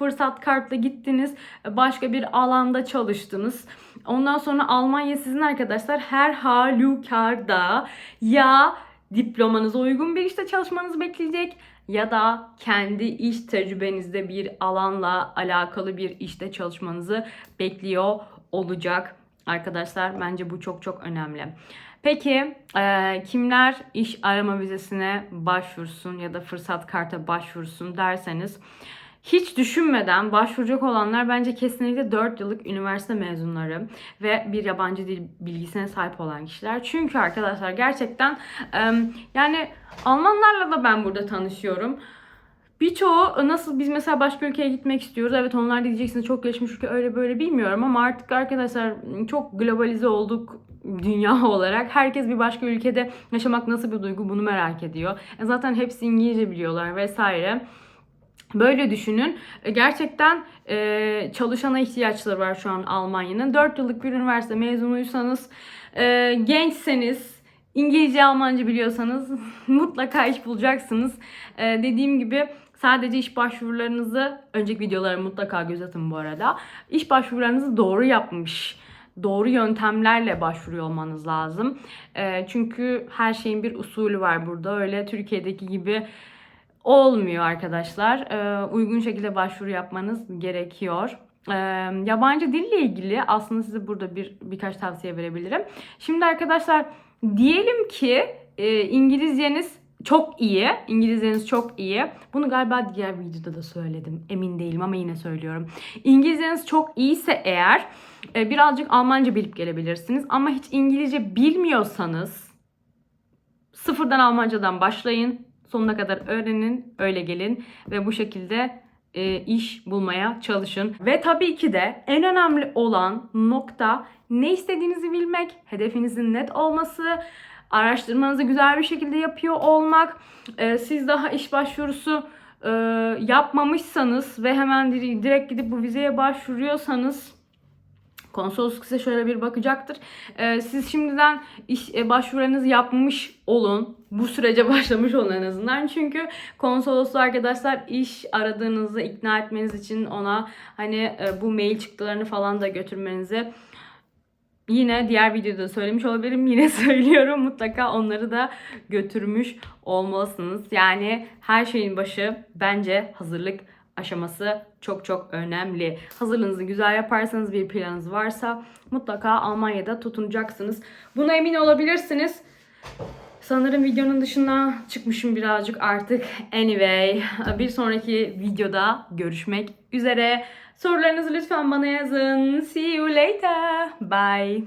fırsat kartla gittiniz. Başka bir alanda çalıştınız. Ondan sonra Almanya sizin arkadaşlar her halükarda ya diplomanıza uygun bir işte çalışmanızı bekleyecek ya da kendi iş tecrübenizde bir alanla alakalı bir işte çalışmanızı bekliyor olacak. Arkadaşlar bence bu çok çok önemli. Peki e, kimler iş arama vizesine başvursun ya da fırsat karta başvursun derseniz hiç düşünmeden başvuracak olanlar bence kesinlikle 4 yıllık üniversite mezunları ve bir yabancı dil bilgisine sahip olan kişiler. Çünkü arkadaşlar gerçekten e, yani Almanlarla da ben burada tanışıyorum. Birçoğu nasıl biz mesela başka ülkeye gitmek istiyoruz. Evet onlar diyeceksiniz çok gelişmiş ülke öyle böyle bilmiyorum ama artık arkadaşlar çok globalize olduk dünya olarak. Herkes bir başka ülkede yaşamak nasıl bir duygu bunu merak ediyor. E zaten hepsi İngilizce biliyorlar vesaire. Böyle düşünün. E, Gerçekten e, çalışana ihtiyaçları var şu an Almanya'nın. 4 yıllık bir üniversite mezunuysanız, e, gençseniz, İngilizce, Almanca biliyorsanız mutlaka iş bulacaksınız. E, dediğim gibi sadece iş başvurularınızı, önceki videolara mutlaka göz atın bu arada. İş başvurularınızı doğru yapmış, doğru yöntemlerle başvuruyor olmanız lazım. E, çünkü her şeyin bir usulü var burada. Öyle Türkiye'deki gibi olmuyor arkadaşlar. Ee, uygun şekilde başvuru yapmanız gerekiyor. Ee, yabancı dille ilgili aslında size burada bir birkaç tavsiye verebilirim. Şimdi arkadaşlar diyelim ki e, İngilizceniz çok iyi. İngilizceniz çok iyi. Bunu galiba diğer videoda da söyledim. Emin değilim ama yine söylüyorum. İngilizceniz çok iyiyse eğer e, birazcık Almanca bilip gelebilirsiniz. Ama hiç İngilizce bilmiyorsanız sıfırdan Almancadan başlayın sonuna kadar öğrenin, öyle gelin ve bu şekilde e, iş bulmaya çalışın. Ve tabii ki de en önemli olan nokta ne istediğinizi bilmek, hedefinizin net olması, araştırmanızı güzel bir şekilde yapıyor olmak. E, siz daha iş başvurusu e, yapmamışsanız ve hemen dire- direkt gidip bu vizeye başvuruyorsanız Konsolosluk size şöyle bir bakacaktır. Ee, siz şimdiden iş e, yapmış olun. Bu sürece başlamış olun en azından. Çünkü konsoloslu arkadaşlar iş aradığınızı ikna etmeniz için ona hani e, bu mail çıktılarını falan da götürmenizi Yine diğer videoda söylemiş olabilirim. Yine söylüyorum. Mutlaka onları da götürmüş olmalısınız. Yani her şeyin başı bence hazırlık aşaması çok çok önemli. Hazırlığınızı güzel yaparsanız bir planınız varsa mutlaka Almanya'da tutunacaksınız. Buna emin olabilirsiniz. Sanırım videonun dışına çıkmışım birazcık artık. Anyway, bir sonraki videoda görüşmek üzere. Sorularınızı lütfen bana yazın. See you later. Bye.